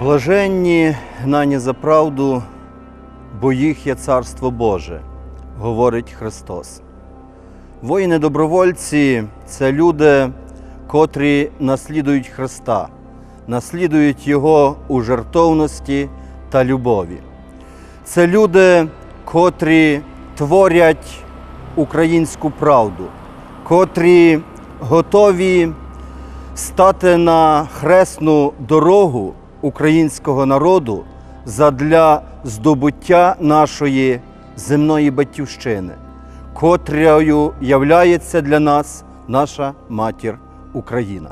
Блаженні гнані за правду, бо їх є царство Боже, говорить Христос. Воїни-добровольці це люди, котрі наслідують Христа, наслідують Його у жертовності та любові. Це люди, котрі творять українську правду, котрі готові стати на хресну дорогу українського народу задля здобуття нашої земної батьківщини, котрою являється для нас наша матір Україна.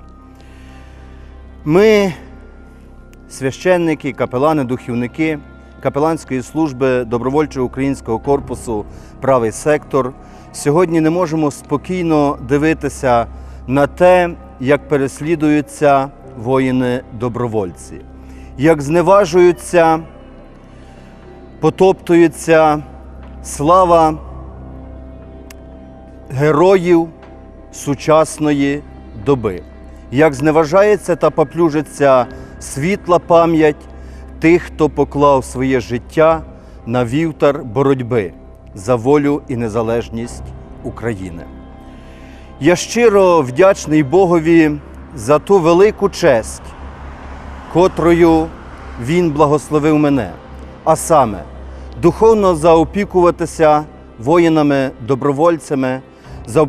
Ми, священники, капелани, духівники капеланської служби добровольчого українського корпусу Правий сектор, сьогодні не можемо спокійно дивитися на те, як переслідуються воїни-добровольці, як зневажуються, потоптується слава героїв сучасної доби, як зневажається та поплюжиться світла пам'ять тих, хто поклав своє життя на вівтар боротьби за волю і незалежність України. Я щиро вдячний Богові за ту велику честь, котрою Він благословив мене, а саме духовно заопікуватися воїнами-добровольцями,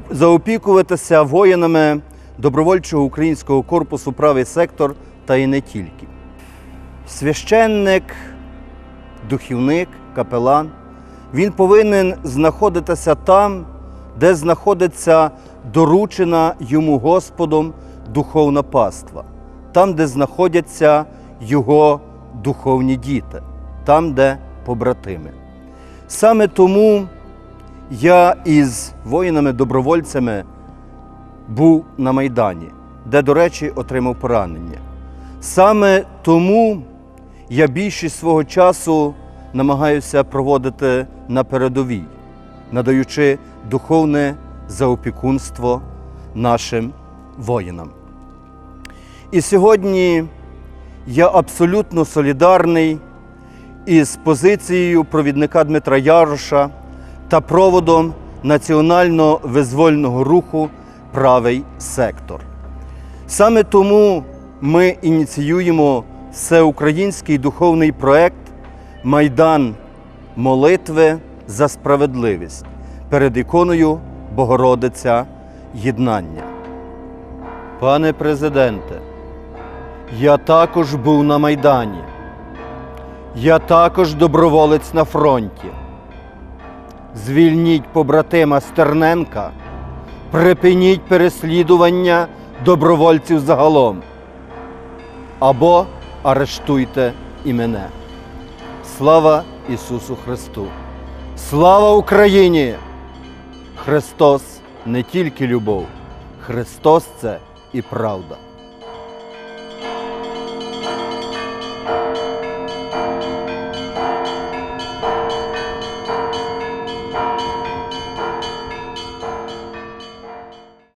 заопікуватися воїнами добровольчого українського корпусу Правий сектор та і не тільки. Священник, духівник, капелан, він повинен знаходитися там, де знаходиться доручена йому Господом духовна паства, там, де знаходяться його духовні діти, там, де побратими. Саме тому я із воїнами-добровольцями був на Майдані, де, до речі, отримав поранення. Саме тому я більшість свого часу намагаюся проводити на передовій, надаючи духовне заопікунство нашим воїнам. І сьогодні я абсолютно солідарний із позицією провідника Дмитра Яроша та проводом національно-визвольного руху Правий сектор. Саме тому ми ініціюємо всеукраїнський духовний проект Майдан молитви за справедливість перед іконою Богородиця Єднання. Пане президенте, я також був на Майдані. Я також доброволець на фронті. Звільніть побратима Стерненка, припиніть переслідування добровольців загалом. Або арештуйте і мене. Слава Ісусу Христу! Слава Україні! Христос не тільки любов, Христос це і правда.